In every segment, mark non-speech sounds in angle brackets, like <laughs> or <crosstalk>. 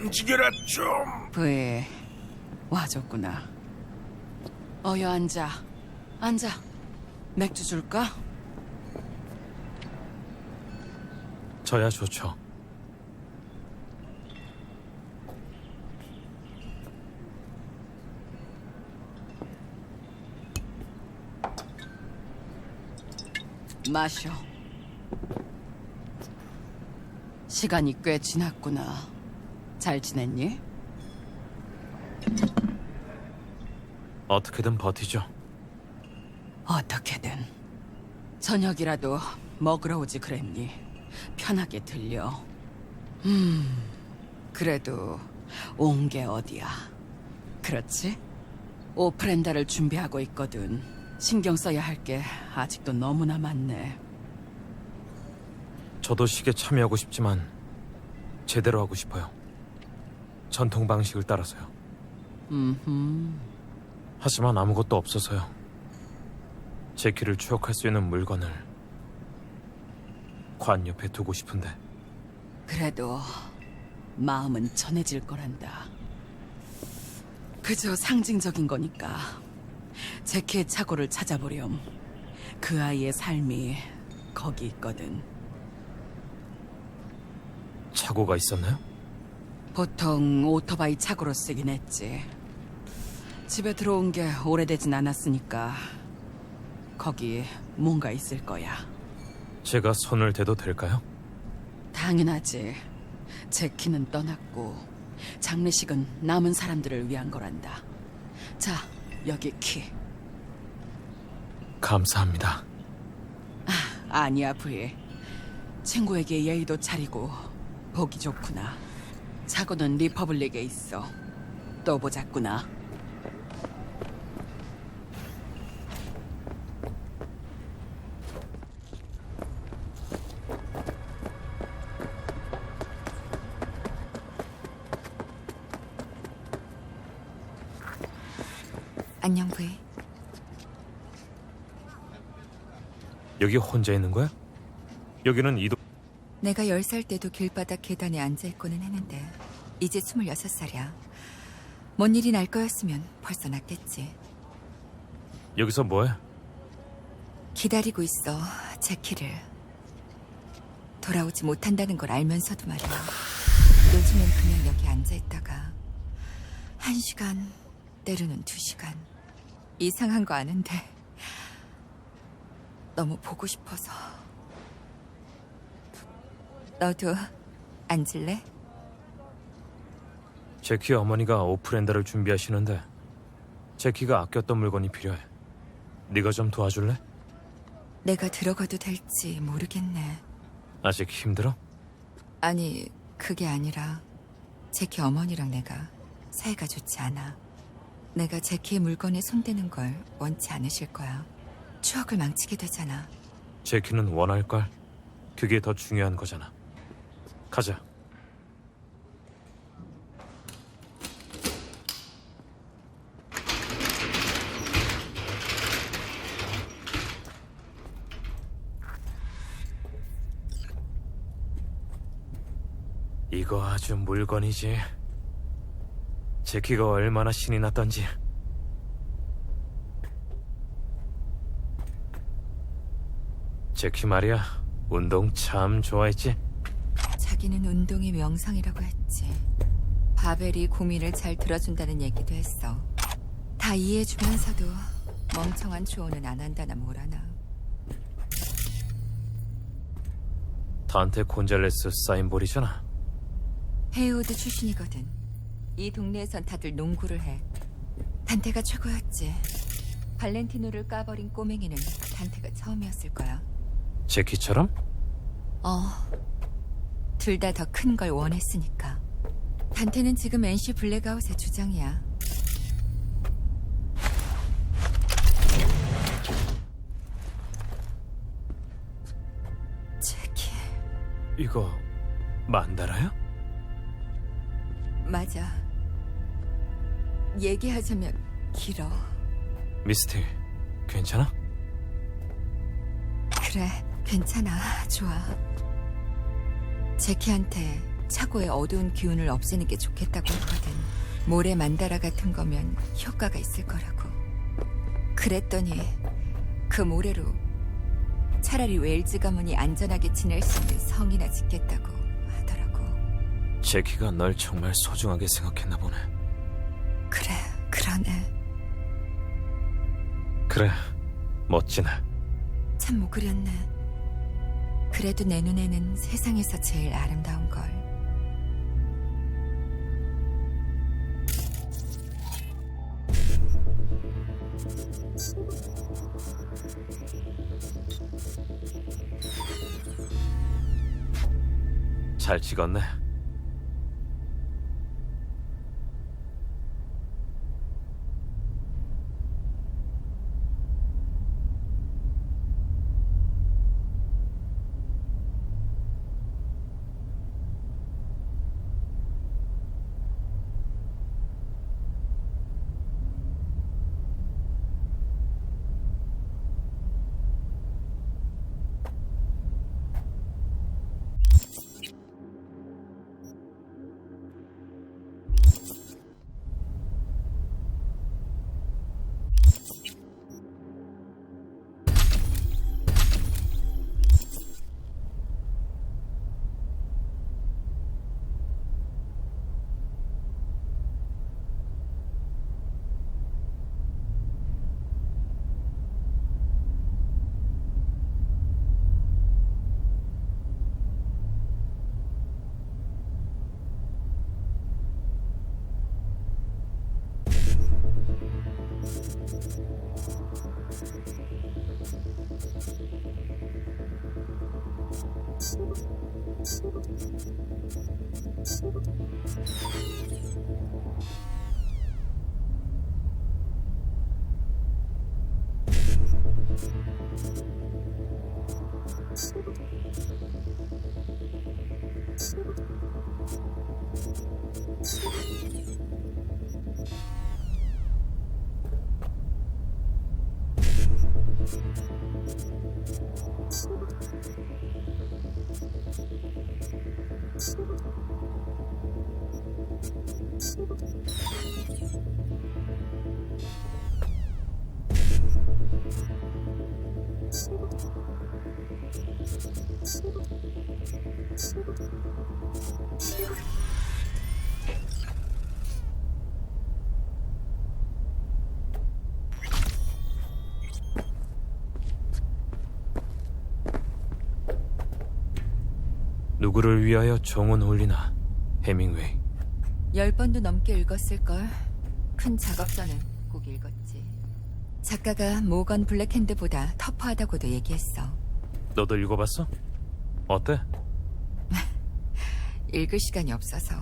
움직여라 좀. 부에 와줬구나. 어여 앉아. 앉아. 맥주 줄까? 저야 좋죠. 마셔. 시간이 꽤 지났구나. 잘 지냈니? 어떻게든 버티죠. 어떻게든 저녁이라도 먹으러 오지 그랬니? 편하게 들려. 음, 그래도 온 게 어디야? 그렇지? 오프렌다를 준비하고 있거든. 신경 써야 할 게 아직도 너무나 많네. 저도 시계 참여하고 싶지만 제대로 하고 싶어요. 전통 방식을 따라서요. 음, 하지만 아무것도 없어서요. 제 길을 추억할 수 있는 물건을 관 옆에 두고 싶은데 그래도 마음은 전해질 거란다. 그저 상징적인 거니까 제키의 착오를 찾아보렴. 그 아이의 삶이 거기 있거든. 착오가 있었나요? 보통 오토바이 착오로 쓰긴 했지. 집에 들어온 게 오래되진 않았으니까 거기 뭔가 있을 거야. 제가 손을 대도 될까요? 당연하지. 제 키는 떠났고 장례식은 남은 사람들을 위한 거란다. 자, 여기 키. 감사합니다. 아니야, 부이. 친구에게 예의도 차리고 보기 좋구나. 사고는 리퍼블릭에 있어. 또 보자꾸나. 안녕 부이. 여기 혼자 있는 거야? 여기는 이도 내가 10살 때도 길바닥 계단에 앉아있고는 했는데 이제 26살이야. 뭔 일이 날 거였으면 벌써 났겠지. 여기서 뭐해? 기다리고 있어, 제키를. 돌아오지 못한다는 걸 알면서도 말이야. 요즘엔 그냥 여기 앉아있다가 한 시간, 때로는 두 시간. 이상한 거 아는데 너무 보고 싶어서. 너도 앉을래? 제키 어머니가 오프렌다를 준비하시는데 제키가 아꼈던 물건이 필요해. 네가 좀 도와줄래? 내가 들어가도 될지 모르겠네. 아직 힘들어? 아니, 그게 아니라 제키 어머니랑 내가 사이가 좋지 않아. 내가 제키의 물건에 손대는 걸 원치 않으실 거야. 추억을 망치게 되잖아. 제키는 원할 걸. 그게 더 중요한 거잖아. 가자. 이거 아주 물건이지. 제키가 얼마나 신이 났던지. 제키 말이야, 운동 참 좋아했지? 자기는 운동이 명상이라고 했지. 바벨이 고민을 잘 들어준다는 얘기도 했어. 다 이해해주면서도 멍청한 조언은 안 한다나 뭐라나. 단테 곤잘레스 사인볼이잖아. 헤이우드 출신이거든. 이 동네에선 다들 농구를 해. 단테가 최고였지. 발렌티노를 까버린 꼬맹이는 단테가 처음이었을 거야. 제키처럼? 어. 둘 다 더 큰 걸 원했으니까. 단테는 지금 NC 블랙아웃의 주장이야. 제키. 이거 만다라야? 맞아. 얘기하자면 길어. 미스티, 괜찮아? 그래, 괜찮아. 좋아. 제키한테 차고의 어두운 기운을 없애는 게 좋겠다고 했거든. 모래 만다라 같은 거면 효과가 있을 거라고. 그랬더니 그 모래로 차라리 웨일즈 가문이 안전하게 지낼 수 있는 성이나 짓겠다고 하더라고. 제키가 널 정말 소중하게 생각했나 보네. 그래, 그러네. 그래, 멋지네. 참 못 그렸네. 그래도 내 눈에는 세상에서 제일 아름다운 걸. 잘 찍었네. out. 누구를 위하여 종은 울리나 해밍웨이. 열 번도 넘게 읽었을걸. 큰 작업서는 꼭 읽었지. 작가가 모건 블랙핸드보다 터프하다고도 얘기했어. 너도 읽어봤어? 어때? <laughs> 읽을 시간이 없어서.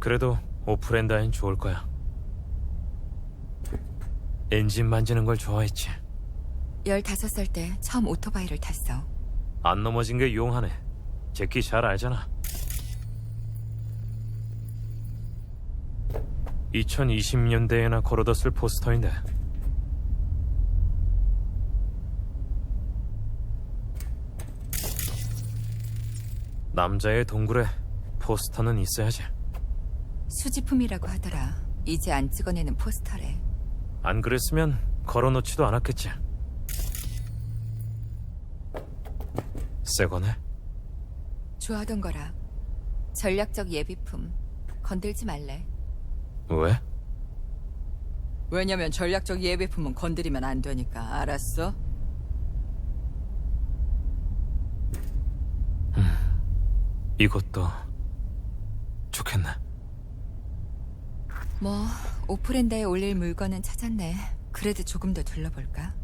그래도 오프랜다인 좋을 거야. 엔진 만지는 걸 좋아했지. 15살 때 처음 오토바이를 탔어. 안 넘어진 게 용하네. 제키 잘 알잖아. 2020년대에나 걸어뒀을 포스터인데 남자의 동굴에 포스터는 있어야지. 수집품이라고 하더라. 이제 안 찍어내는 포스터래. 안 그랬으면 걸어놓지도 않았겠지. 새거네. 좋아하던 거라. 전략적 예비품. 건들지 말래. 왜? 왜냐면 전략적 예비품은 건드리면 안 되니까 알았어? 이것도 좋겠네. 뭐 오프랜다에 올릴 물건은 찾았네. 그래도 조금 더 둘러볼까?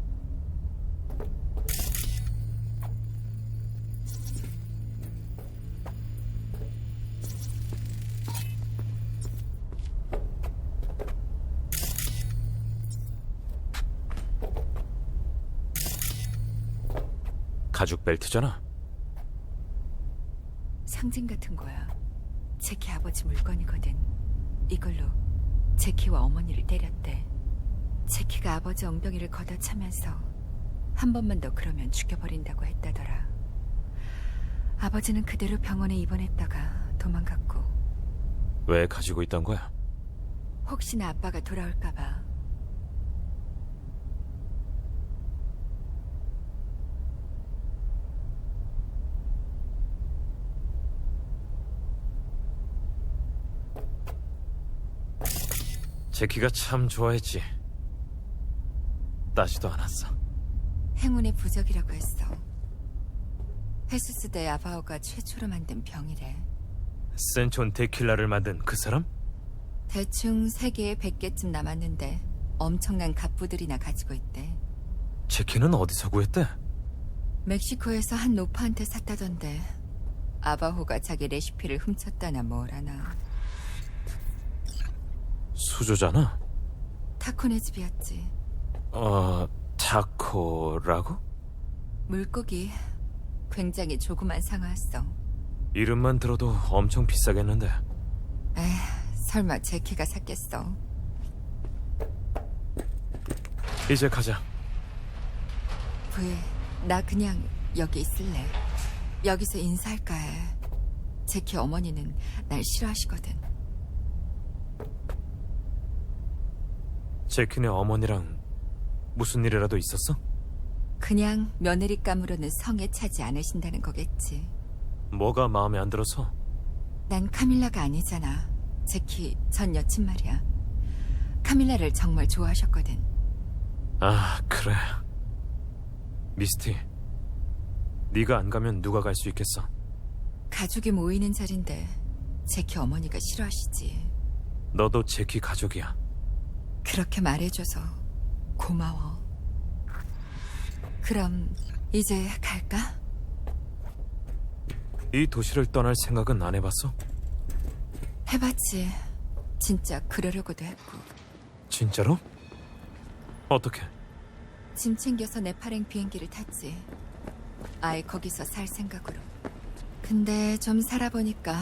벨트잖아. 상징 같은 거야. 제키 아버지 물건이거든. 이걸로 제키와 어머니를 때렸대. 제키가 아버지 엉덩이를 걷어차면서 한 번만 더 그러면 죽여버린다고 했다더라. 아버지는 그대로 병원에 입원했다가 도망갔고 왜 가지고 있던 거야? 혹시나 아빠가 돌아올까봐 제키가 참 좋아했지. 따지도 않았어. 행운의 부적이라고 했어. 헤수스대 아바오가 최초로 만든 병이래. 센촌 데킬라를 만든 그 사람? 대충 세개에 100개쯤 남았는데 엄청난 갑부들이나 가지고 있대. 제키는 어디서 구했대? 멕시코에서 한 노파한테 샀다던데 아바호가 자기 레시피를 훔쳤다나 뭐라나 수조잖아. 타코네 집이었지. 어, 타코라고? 물고기 굉장히 조그만 상어였어. 이름만 들어도 엄청 비싸겠는데. 에휴, 설마 제키가 샀겠어. 이제 가자. 부에 나 그냥 여기 있을래. 여기서 인사할까 해. 제키 어머니는 날 싫어하시거든. 제키네 어머니랑 무슨 일이라도 있었어? 그냥 며느리감으로는 성에 차지 않으신다는 거겠지. 뭐가 마음에 안 들어서? 난 카밀라가 아니잖아. 제키 전 여친 말이야. 카밀라를 정말 좋아하셨거든. 아, 그래. 미스티. 네가 안 가면 누가 갈 수 있겠어? 가족이 모이는 자리인데 제키 어머니가 싫어하시지. 너도 제키 가족이야. 그렇게 말해줘서 고마워. 그럼 이제 갈까? 이 도시를 떠날 생각은 안 해봤어? 해봤지. 진짜 그러려고도 했고. 진짜로? 어떻게? 짐 챙겨서 네파랭 비행기를 탔지. 아예 거기서 살 생각으로. 근데 좀 살아보니까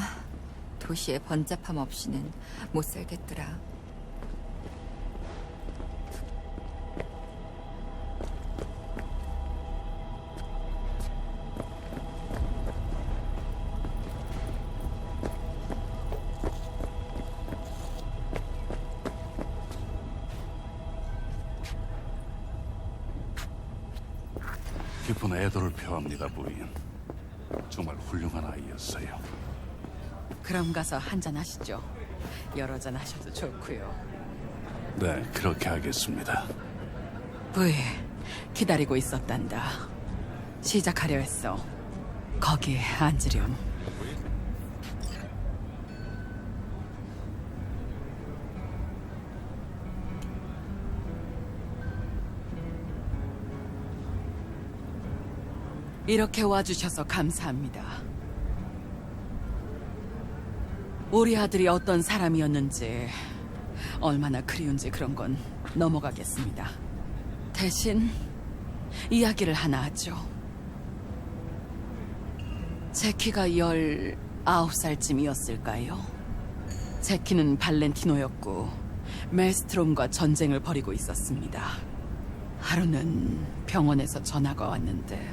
도시의 번잡함 없이는 못 살겠더라. 아이였어요. 그럼 가서 한잔 하시죠. 여러 잔 하셔도 좋고요. 네, 그렇게 하겠습니다. 부이 기다리고 있었단다. 시작하려 했어. 거기에 앉으렴. 이렇게 와주셔서 감사합니다. 우리 아들이 어떤 사람이었는지, 얼마나 그리운지 그런 건 넘어가겠습니다. 대신 이야기를 하나 하죠. 제키가 19살쯤이었을까요? 제키는 발렌티노였고 멜스트롬과 전쟁을 벌이고 있었습니다. 하루는 병원에서 전화가 왔는데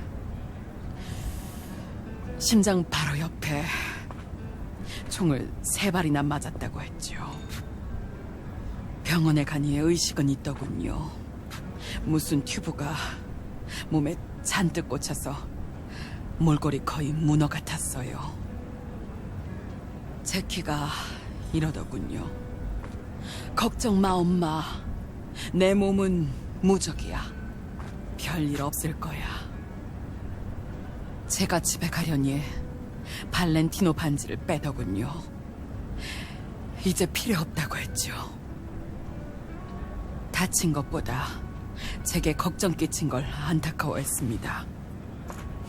심장 바로 옆에 총을 세 발이나 맞았다고 했죠. 병원에 가니 의식은 있더군요. 무슨 튜브가 몸에 잔뜩 꽂혀서 몰골이 거의 문어 같았어요. 제키가 이러더군요. 걱정 마, 엄마. 내 몸은 무적이야. 별일 없을 거야. 제가 집에 가려니 발렌티노 반지를 빼더군요. 이제 필요 없다고 했죠. 다친 것보다 제게 걱정 끼친 걸 안타까워했습니다.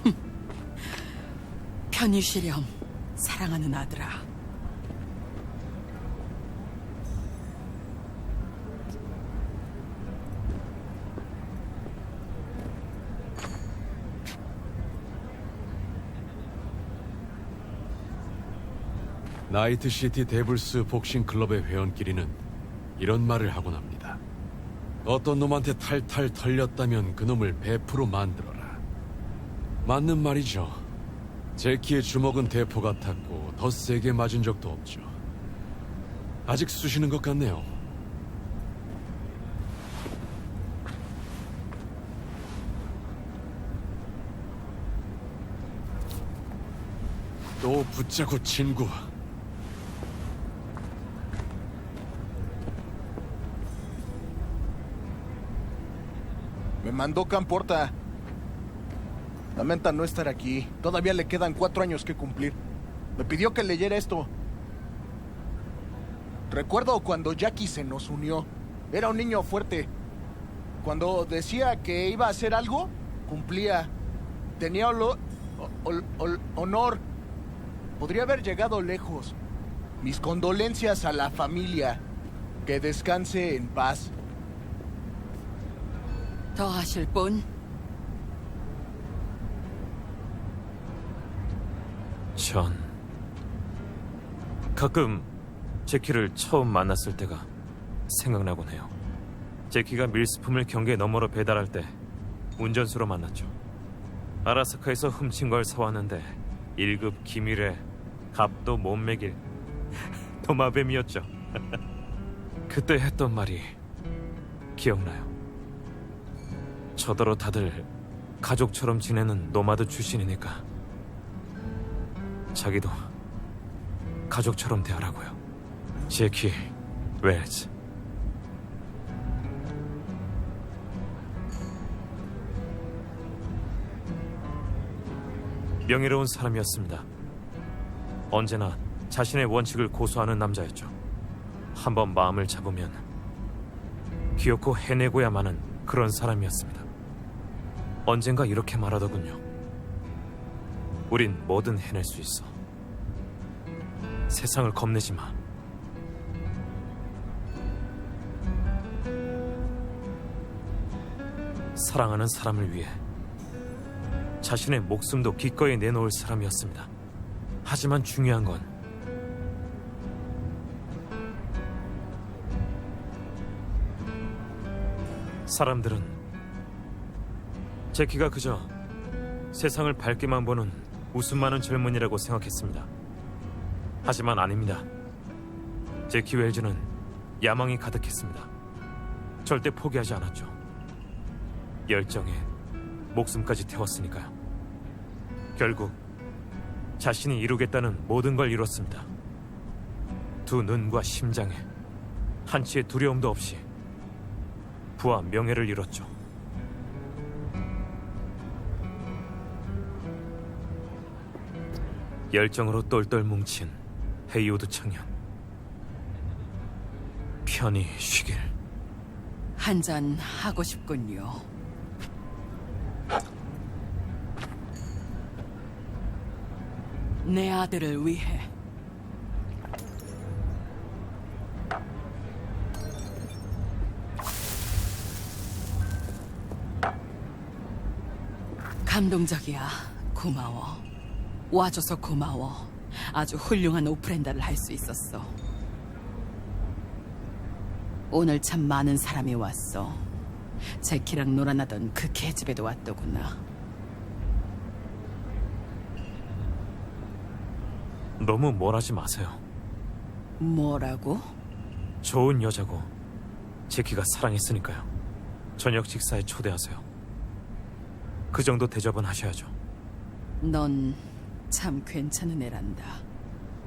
흠. <laughs> 편히 쉬렴, 사랑하는 아들아. 나이트시티 데블스 복싱 클럽의 회원끼리는 이런 말을 하곤 합니다. 어떤 놈한테 탈탈 털렸다면 그 놈을 100% 만들어라. 맞는 말이죠. 제키의 주먹은 대포 같았고 더 세게 맞은 적도 없죠. 아직 쑤시는 것 같네요. 또 붙자고 친구. Mandó Camporta. Lamenta no estar aquí. Todavía le quedan cuatro años que cumplir. Me pidió que leyera esto. Recuerdo cuando Jackie se nos unió. Era un niño fuerte. Cuando decía que iba a hacer algo, cumplía. Tenía olo- ol- ol- honor. Podría haber llegado lejos. Mis condolencias a la familia. Que descanse en paz. 더 하실 분? 전 가끔 제키를 처음 만났을 때가 생각나곤 해요. 제키가 밀수품을 경계 너머로 배달할 때 운전수로 만났죠. 아라사카에서 훔친 걸 사왔는데 1급 기밀에 값도 못 매길 도마뱀이었죠. <laughs> 그때 했던 말이 기억나요. 저더러 다들 가족처럼 지내는 노마드 출신이니까 자기도 가족처럼 대하라고요. 제키 웰즈. 명예로운 사람이었습니다. 언제나 자신의 원칙을 고수하는 남자였죠. 한번 마음을 잡으면 기어코 해내고야만은 그런 사람이었습니다. 언젠가 이렇게 말하더군요. 우린 뭐든 해낼 수 있어. 세상을 겁내지 마. 사랑하는 사람을 위해 자신의 목숨도 기꺼이 내놓을 사람이었습니다. 하지만 중요한 건 사람들은 제 키가 그저 세상을 밝게만 보는 웃음 많은 젊은이라고 생각했습니다. 하지만 아닙니다. 제키 웰즈는 야망이 가득했습니다. 절대 포기하지 않았죠. 열정에 목숨까지 태웠으니까요. 결국 자신이 이루겠다는 모든 걸 이뤘습니다. 두 눈과 심장에 한치의 두려움도 없이 부와 명예를 이뤘죠. 열정으로 똘똘 뭉친 헤이오드 청년. 편히 쉬길. 한 잔 하고 싶군요. 내 아들을 위해. 감동적이야. 고마워. 와줘서 고마워. 아주 훌륭한 오프렌다를 할 수 있었어. 오늘 참 많은 사람이 왔어. 제키랑 놀아나던 그 계집애도 왔더구나. 너무 뭘하지 마세요. 뭐라고? 좋은 여자고 제키가 사랑했으니까요. 저녁 식사에 초대하세요. 그 정도 대접은 하셔야죠. 넌 참 괜찮은 애란다.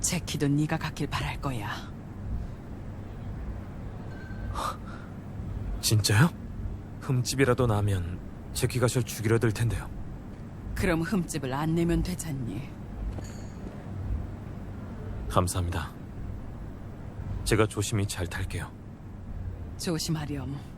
제키도 네가 갖길 바랄 거야. 진짜요? 흠집이라도 나면 제키가 절 죽이려 들 텐데요. 그럼 흠집을 안 내면 되잖니. 감사합니다. 제가 조심히 잘 탈게요. 조심하렴.